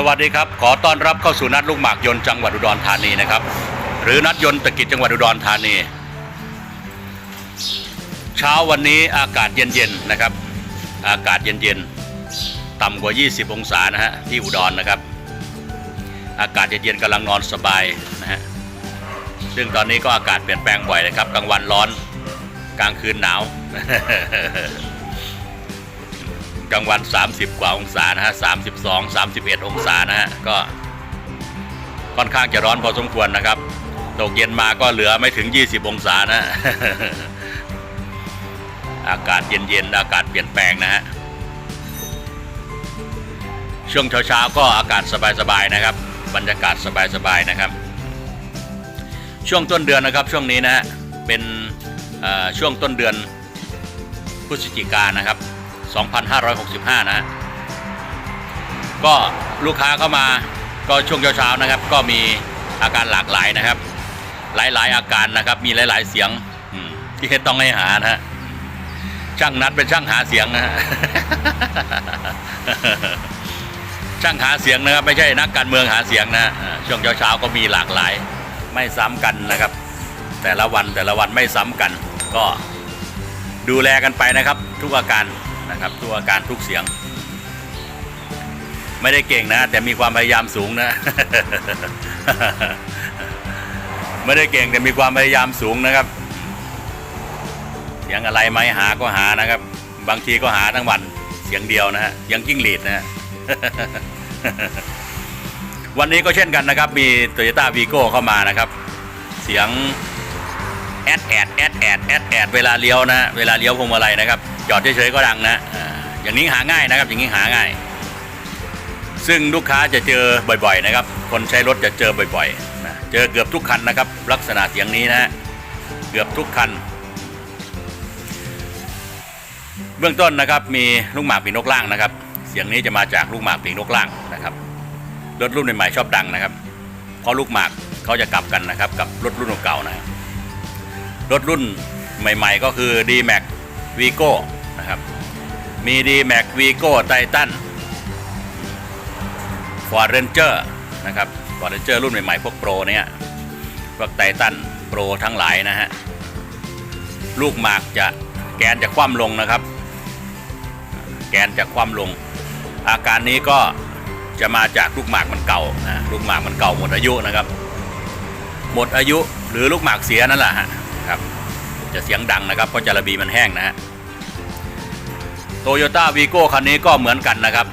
สวัสดีครับ ขอต้อนรับเข้าสู่นัดลูกหมากยนต์จังหวัดอุดรธานีนะครับ หรือนัดยนต์ตะกิจจังหวัดอุดรธานี เช้าวันนี้อากาศเย็นๆนะครับ อากาศเย็นๆต่ำกว่า 20 องศานะฮะที่อุดรนะครับ อากาศเย็นๆกำลังนอนสบายนะฮะซึ่งตอนนี้ก็อากาศเปลี่ยนแปลงบ่อยนะครับกลางวันร้อนกลางคืนหนาว กลางวัน 30 กว่าองศานะฮะ32 31 องศานะฮะก็ค่อนข้างจะร้อนพอสมควรนะครับตกเย็นมาก็เหลือไม่ถึง 20 องศานะอากาศเย็นๆอากาศเปลี่ยนแปลงนะฮะช่วงเช้าๆก็อากาศสบายๆนะครับ บรรยากาศสบายๆนะครับ ช่วงต้นเดือนนะครับช่วงนี้นะฮะเป็นช่วงต้นเดือนพฤศจิกานะครับ 2565 นะ ก็ลูกค้าเข้ามาก็ช่วงเช้าๆนะครับ ก็มีอาการหลากหลายนะครับ หลายๆอาการนะครับ มีหลาย ๆเสียงที่ต้องให้หานะฮะช่างนัดเป็นช่างหาเสียงนะฮะช่างหาเสียงนะครับ ไม่ใช่นักการเมืองหาเสียงนะช่วงเช้าๆก็มีหลากหลาย ไม่ซ้ำกันนะครับ แต่ละวันแต่ละวันไม่ซ้ำกัน ก็ดูแลกันไปนะครับ ทุกอาการ นะครับทุกอาการทุกเสียง ไม่ได้เก่งนะ แต่มีความพยายามสูงนะ ไม่ได้เก่งแต่มีความพยายามสูงนะครับเสียงอะไรไหมหาก็หานะครับ บางทีก็หาทั้งวันเสียงเดียวนะฮะเสียงกิ้งหรีดนะฮะวันนี้ก็เช่นกันนะครับ มี Toyota v ีโก้เข้ามานะครับ เสียงแอดแอดแอดแอดแอดแอดเวลาเลี้ยวนะ เวลาเลี้ยวพวงมาลัยนะครับ จอดเฉยๆก็ดังนะอย่างนี้หาง่ายนะครับ อย่างนี้หาง่าย ซึ่งลูกค้าจะเจอบ่อยๆนะครับ คนใช้รถจะเจอบ่อยๆนะเจอเกือบทุกคันนะครับ ลักษณะเสียงนี้นะฮะเกือบทุกคัน เบื้องต้นนะครับมีลูกหมากปีนกล่างนะครับ เสียงนี้จะมาจากลูกหมากปีนกล่างนะครับรถรุ่นใหม่ๆชอบดังนะครับ เพราะลูกหมากเขาจะกลับกันนะครับ กับรถรุ่นเก่านะครับรถรุ่นใหม่ ๆ ก็คือ d m a x v i g o นะครับมี d m a x v i g o Titan Ford Ranger นะครับ Ford Ranger รุ่นใหม่ๆ พวกโปรเนี่ยพวกไททันโปรทั้งหลายนะฮะลูกหมากจะแกนจะคว่ำลงนะครับ แกนจะคว่ำลง อาการนี้ก็จะมาจากลูกหมากมันเก่านะลูกหมากมันเก่าหมดอายุนะครับ หมดอายุหรือลูกหมากเสียนั่นแหละครับ จะเสียงดังนะครับเพราะจระบีมันแห้งนะฮะ โตโยต้าวีโก้คันนี้ก็เหมือนกันนะครับ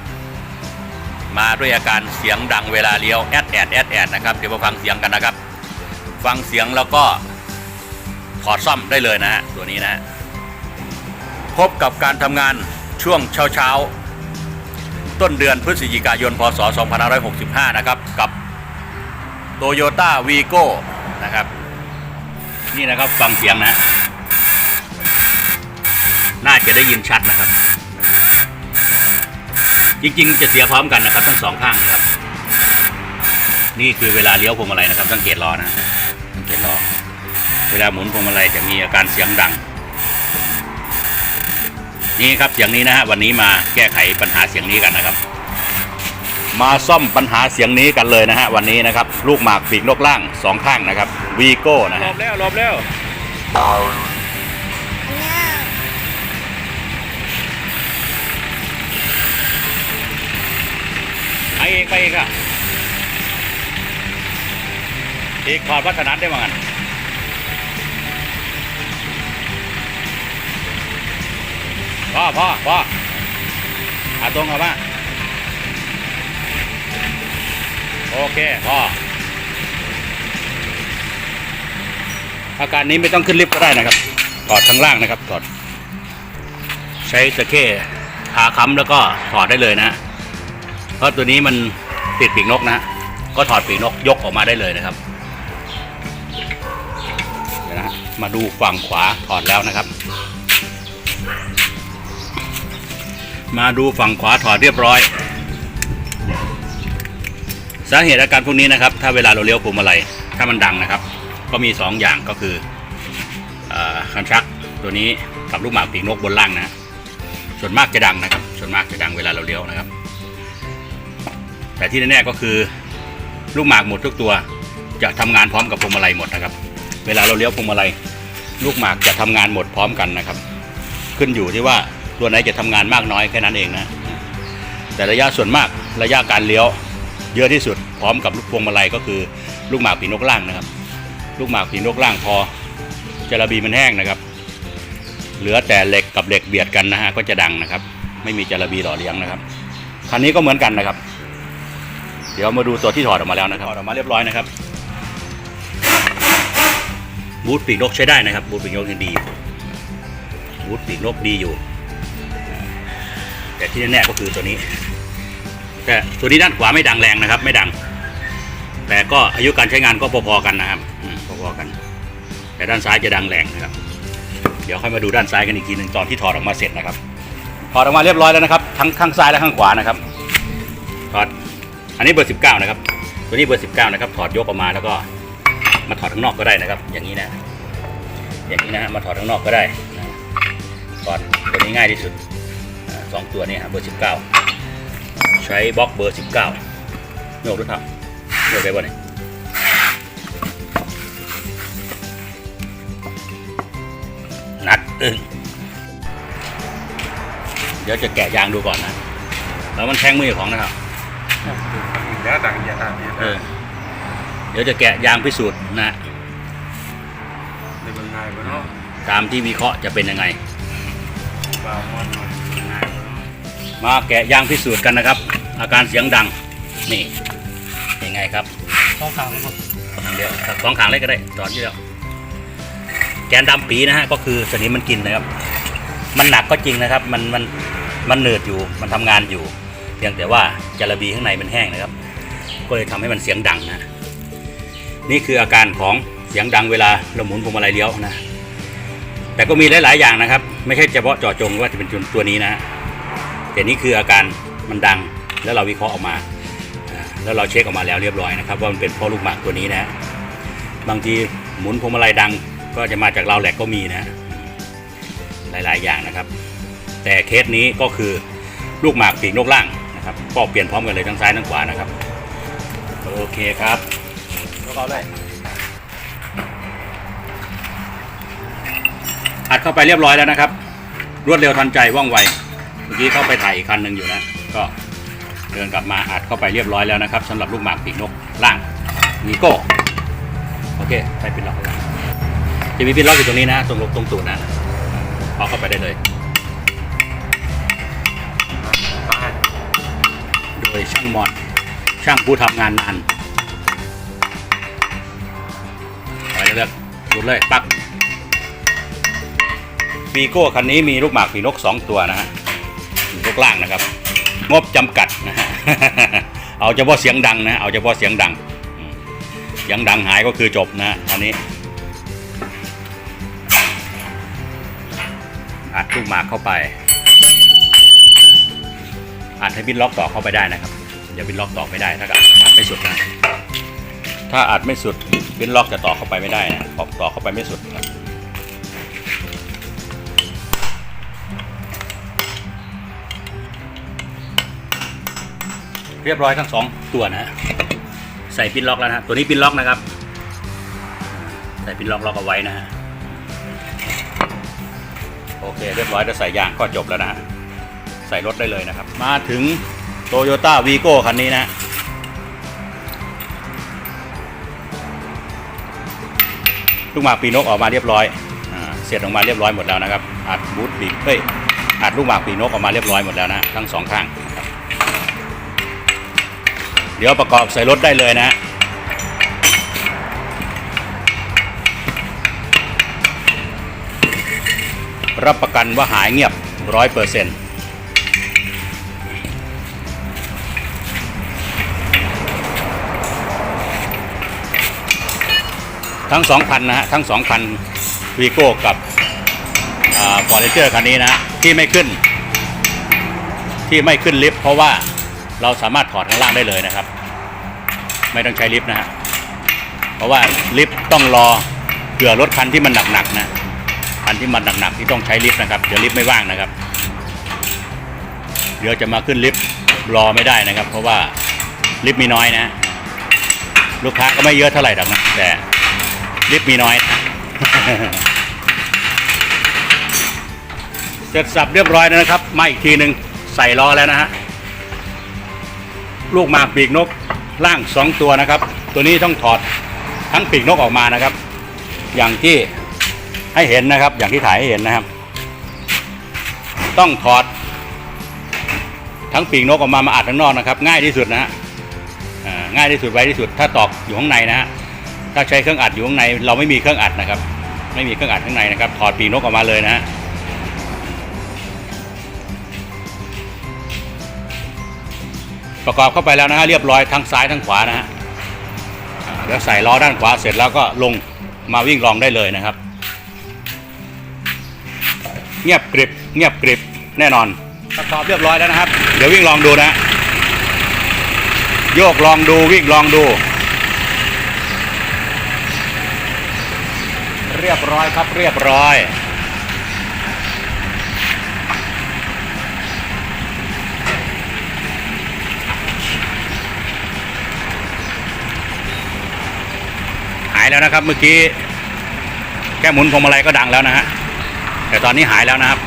มาด้วยอาการเสียงดังเวลาเลี้ยวแอดแอดแอดแอดนะครับเดี๋ยวมาฟังเสียงกันนะครับ ฟังเสียงแล้วก็ถอดซ่อมได้เลยนะฮะตัวนี้นะฮะพบกับการทำงานช่วงเช้าเช้าต้นเดือนพฤศจิกายน พศ 2565 นะครับ กับ Toyota v i g o นะครับ นี่นะครับฟังเสียงนะ น่าจะได้ยินชัดนะครับ จริง ๆ จะเสียพร้อมกันนะครับ ทั้งสองข้างนะครับ นี่คือเวลาเลี้ยวพวงมาลัยนะครับสังเกตล้อนะสังเกตล้อเวลาหมุนพวงมาลัยจะมีอาการเสียงดัง นี่ครับเสียงนี้นะฮะวันนี้มาแก้ไขปัญหาเสียงนี้กันนะครับ มาซ่อมปัญหาเสียงนี้กันเลยนะฮะวันนี้นะครับ ลูกหมากปีกนกล่างสองข้างนะครับวีโก้นะหลฮะบแล้วหลบแล้ว อเอกไปอีกอะอีกถอดวัฒนัดได้มั้งนพ่อพ่อพ่ออาตรงครับว่าโอเคพ่ออาการนี้ไม่ต้องขึ้นลิฟต์ก็ได้นะครับถอดข้างล่างนะครับถอดใช้ตะเข้ทาค้ำแล้วก็ถอดได้เลยนะ เพราะตัวนี้มันติดปีกนกนะก็ถอดปีกนกยกออกมาได้เลยนะครับเดี๋ยวนะมาดูฝั่งขวาถอดแล้วนะครับ มาดูฝั่งขวาถอดเรียบร้อย สาเหตุอาการพวกนี้นะครับ ถ้าเวลาเราเลี้ยวพวงมาลัยถ้ามันดังนะครับ ก็มี 2 อย่างก็คือคันชักตัวนี้กับลูกหมากปีกนกบนล่างนะ ส่วนมากจะดังนะครับ ส่วนมากจะดังเวลาเราเลี้ยวนะครับ แต่ที่แน่ๆก็คือลูกหมากหมดทุกตัว จะทำงานพร้อมกับพวงมาลัยหมดนะครับ เวลาเราเลี้ยวพวงมาลัยลูกหมากจะทำงานหมดพร้อมกันนะครับ ขึ้นอยู่ที่ว่าตัวไหนจะทำงานมากน้อยแค่นั้นเองนะ แต่ระยะส่วนมากระยะการเลี้ยวเยอะที่สุดพร้อมกับลูกพวงมาลัยก็คือลูกหมากปีนกล่างนะครับ ลูกหมากปีนกล่างพอจระบีมันแห้งนะครับ เหลือแต่เหล็กกับเหล็กเบียดกันนะฮะก็จะดังนะครับ ไม่มีจระบีหล่อเลี้ยงนะครับคันนี้ก็เหมือนกันนะครับ เดี๋ยวมาดูตัวที่ถอดออกมาแล้วนะครับถอดออกมาเรียบร้อยนะครับ บูทปีกนกใช้ได้นะครับ บูทปีกนกยังดีอยู่บูทปีกนกดีอยู่ แต่ที่แน่ๆก็คือตัวนี้ แต่ตัวนี้ด้านขวาไม่ดังแรงนะครับ ไม่ดัง แต่ก็อายุการใช้งานก็พอๆกันนะครับอืมพอๆกัน แต่ด้านซ้ายจะดังแรงนะครับ เดี๋ยวค่อยมาดูด้านซ้ายกันอีกทีหนึ่งตอนที่ถอดออกมาเสร็จนะครับถอดออกมาเรียบร้อยแล้วนะครับ ทั้งข้างซ้ายและข้างขวานะครับถอด อันนี้เบอร์ 19 นะครับ ตัวนี้เบอร์ 19 นะครับ ถอดยกออกมาแล้วก็มาถอดข้างนอกก็ได้นะครับ อย่างนี้นะ อย่างนี้นะฮะมาถอดข้างนอกก็ได้ถอดตัวนี้ง่ายที่สุดสองตัวนี้ฮะเบอร์ 19 ใช้บล็อกเบอร์ 19โยกด้วยครับโยกได้บ่เนี่ยหนักอึ้งเดี๋ยวจะแกะยางดูก่อนนะ แล้วมันแทงมือของนะครับ แล้วต่างอย่าต่างเนี่ยเออ เดี๋ยวจะแกะยางพิสูจน์นะ ในเมืองง่ายกว่าเนาะตามที่วิเคราะห์จะเป็นยังไง บาวมอนหน่อยง่ายกว่าเนาะมาแกะยางพิสูจน์กันนะครับ อาการเสียงดัง นี่ยังไงครับต้องทางแล้วเดี๋ยวสองขางเลยก็ได้ตอนที่แล้วแกนดำปีนะฮะก็คือสนิมมันกินนะครับ มันหนักก็จริงนะครับ มันมันมันเหนืดอยู่มันทำงานอยู่เพียงแต่ว่าจระบีข้างในมันแห้งนะครับ ก็เลยทำให้มันเสียงดังนะนี่คืออาการของเสียงดังเวลาเราหมุนพวงมาลัยเลี้ยวนะ แต่ก็มีหลาย ๆ อย่างนะครับ ไม่ใช่เฉพาะเจาะจงว่าจะเป็นตัวนี้นะแต่นี่คืออาการมันดังแล้วเราวิเคราะห์ออกมา แล้วเราเช็คออกมาแล้วเรียบร้อยนะครับว่ามันเป็นเพราะลูกหมากตัวนี้นะ บางทีหมุนพวงมาลัยดังก็จะมาจากเราวแหลกก็มีนะ หลายๆ อย่างนะครับ แต่เคสนี้ก็คือลูกหมากปีกนกล่างนะครับก็เปลี่ยนพร้อมกันเลยทั้งซ้ายทั้งขวานะครับ โอเคครับยกเอาเลยอัดเข้าไปเรียบร้อยแล้วนะครับ รวดเร็วทันใจว่องไวเมื่อกี้เข้าไปถ่ายอีกคันหนึ่งอยู่นะก็เดินกลับมาอัดเข้าไปเรียบร้อยแล้วนะครับสำหรับลูกหมากปีกนกล่างมีโก้โอเคใส่ปิดล็อกไว้จะมีปิดล็อกอยู่ตรงนี้นะ ตรงตรงตูดนะเอาเข้าไปได้เลยบ้านโดยช่างมอน ช่างผู้ทำงานนานไปเลือกสุดเลยปักปีโก้คันนี้มีลูกหมากปีนกสองตัวนะฮะปีนกล่างนะครับ งบจำกัดนะฮะเอาเฉพาะเสียงดังนะเอาเฉพาะเสียงดังเสียงดังหายก็คือจบนะอันนี้อัดลูกหมากเข้าไปอัดให้บินล็อกต่อเข้าไปได้นะครับ อย่าบินล็อกต่อไม่ได้ถ้าอัดไม่สุดนะถ้าอัดไม่สุดบินล็อกจะต่อเข้าไปไม่ได้นะต่อเข้าไปไม่สุดครับเรียบร้อยทั้งสองตัวนะ ใส่ปินล็อกแล้วนะตัวนี้ปินล็อกนะครับ ใส่ปินล็อกล็อกเอาไว้นะฮะโอเค เรียบร้อยแล้วใส่ยางก็จบแล้วนะ ใส่รถได้เลยนะครับ มาถึง โตโยต้าวีโก้คันนี้นะ ลูกหมากปีนกออกมาเรียบร้อยเสร็จออกมาเรียบร้อยหมดแล้วนะครับ อัดบูทปีกเฮ้ย อัดลูกหมากปีนกออกมาเรียบร้อยหมดแล้วนะ ทั้งสองข้าง เดี๋ยวประกอบใส่รถได้เลยนะรับประกันว่าหายเงียบร้อยเปอร์เซ็นต์ ทั้งสองคันนะฮะทั้งสองคันวีโก้กับฟอร์เรเจอร์คันนี้นะที่ไม่ขึ้น ที่ไม่ขึ้นลิฟต์เพราะว่าเราสามารถถอดข้างล่างได้เลยนะครับ ไม่ต้องใช้ลิฟต์นะฮะเพราะว่าลิฟต์ต้องรอเผื่อรถคันที่มันหนักๆนะคันที่มันหนักๆที่ต้องใช้ลิฟต์นะครับเดี๋ยวลิฟต์ไม่ว่างนะครับ เดี๋ยวจะมาขึ้นลิฟต์รอไม่ได้นะครับ เพราะว่าลิฟต์มีน้อยนะ ลูกค้าก็ไม่เยอะเท่าไหร่หรอกนะแต่ ลิฟต์มีน้อย เสร็จสับเรียบร้อยแล้วนะครับ มาอีกทีหนึ่งใส่ล้อแล้วนะฮะ ลูกหมากปีกนกล่างสองตัวนะครับ ตัวนี้ต้องถอดทั้งปีกนกออกมานะครับ อย่างที่ให้เห็นนะครับ อย่างที่ถ่ายให้เห็นนะครับ ต้องถอด ทั้งปีกนกออกมามาอัดข้างนอกนะครับ ง่ายที่สุดนะฮะง่ายที่สุดไวที่สุดถ้าตอกอยู่ข้างในนะฮะ ถ้าใช้เครื่องอัดอยู่ข้างในเราไม่มีเครื่องอัดนะครับ ไม่มีเครื่องอัดข้างในนะครับ ถอดปีกนกออกมาเลยนะฮะประกอบเข้าไปแล้วนะฮะเรียบร้อยทั้งซ้ายทั้งขวานะฮะอ่าเดี๋ยวใส่ล้อด้านขวาเสร็จแล้วก็ลงมาวิ่งลองได้เลยนะครับ เงียบกริบเงียบกริบแน่นอน ประกอบเรียบร้อยแล้วนะครับ เดี๋ยววิ่งลองดูนะ โยกลองดูวิ่งลองดู เรียบร้อยครับเรียบร้อย หายแล้วนะครับเมื่อกี้ แค่หมุนพวงมาลัยก็ดังแล้วนะฮะแต่ตอนนี้หายแล้วนะครับ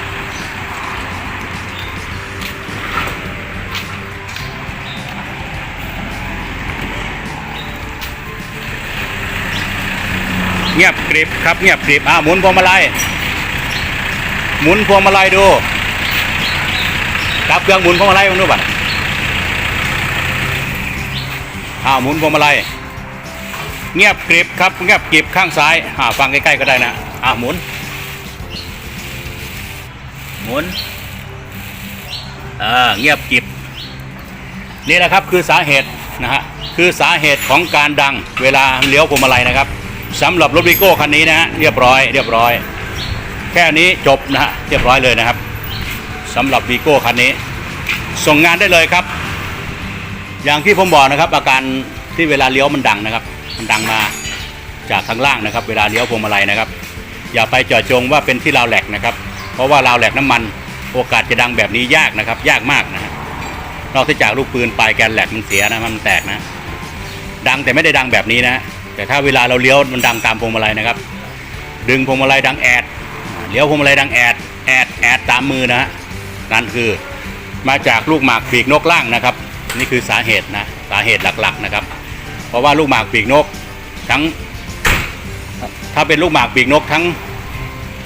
เงียบกริบครับเงียบกริบอ่าหมุนพวงมาลัยหมุนพวงมาลัยดูจับเครื่องหมุนพวงมาลัยมาดูบัดอ่าหมุนพวงมาลัยเงียบกริบครับเงียบกริบข้างซ้ายอ่าฟังใกล้ๆก็ได้นะอ่าหมุน หมุนอ่าเงียบกริบนี่แหละครับคือสาเหตุนะฮะคือสาเหตุของการดังเวลาเลี้ยวพวงมาลัยนะครับ สำหรับรถวิโก้คันนี้นะฮะเรียบร้อยเรียบร้อย แค่นี้จบนะฮะเรียบร้อยเลยนะครับสำหรับวีโก้คันนี้ ส่งงานได้เลยครับ อย่างที่ผมบอกนะครับอาการที่เวลาเลี้ยวมันดังนะครับ มันดังมาจากข้างล่างนะครับ เวลาเลี้ยวพวงมาลัยนะครับ อย่าไปเจาะจงว่าเป็นที่ราวแหลกนะครับ เพราะว่าราวแหลกน้ำมันโอกาสจะดังแบบนี้ยากนะครับ ยากมากนะฮะนอกจากลูกปืนปลายแกนแหลกมันเสียนะมันแตกนะ ดังแต่ไม่ได้ดังแบบนี้นะ แต่ถ้าเวลาเราเลี้ยวมันดังตามพวงมาลัยนะครับ ดึงพวงมาลัยดังแอดเลี้ยวพวงมาลัยดังแอดแอดแอดตามมือนะฮะนั่นคือมาจากลูกหมากปีกนกล่างนะครับ นี่คือสาเหตุนะสาเหตุหลักๆนะครับ เพราะว่าลูกหมากปีกนกทั้ง ถ้าเป็นลูกหมากปีกนกทั้ง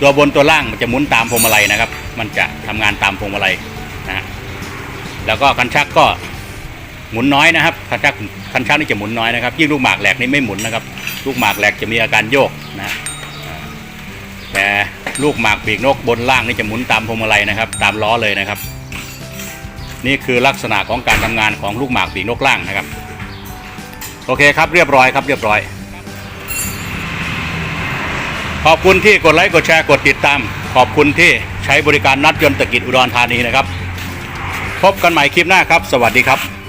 ตัวบนตัวล่างมันจะหมุนตามพวงมาลัยนะครับ มันจะทำงานตามพวงมาลัยนะฮะแล้วก็คันชักก็ หมุนน้อยนะครับคันชักคันชักนี่จะหมุนน้อยนะครับยิ่งลูกหมากแหลกนี่ไม่หมุนนะครับลูกหมากแหลกจะมีอาการโยกนะแต่ลูกหมากปีกนกบนล่างนี่จะหมุนตามพวงมาลัยนะครับ ตามล้อเลยนะครับ นี่คือลักษณะของการทำงานของลูกหมากปีกนกล่างนะครับ โอเคครับเรียบร้อยครับเรียบร้อย ขอบคุณที่กดไลค์กดแชร์กดติดตาม ขอบคุณที่ใช้บริการนัดยนต์ตะกิดอุดรธานีนะครับ พบกันใหม่คลิปหน้าครับ สวัสดีครับ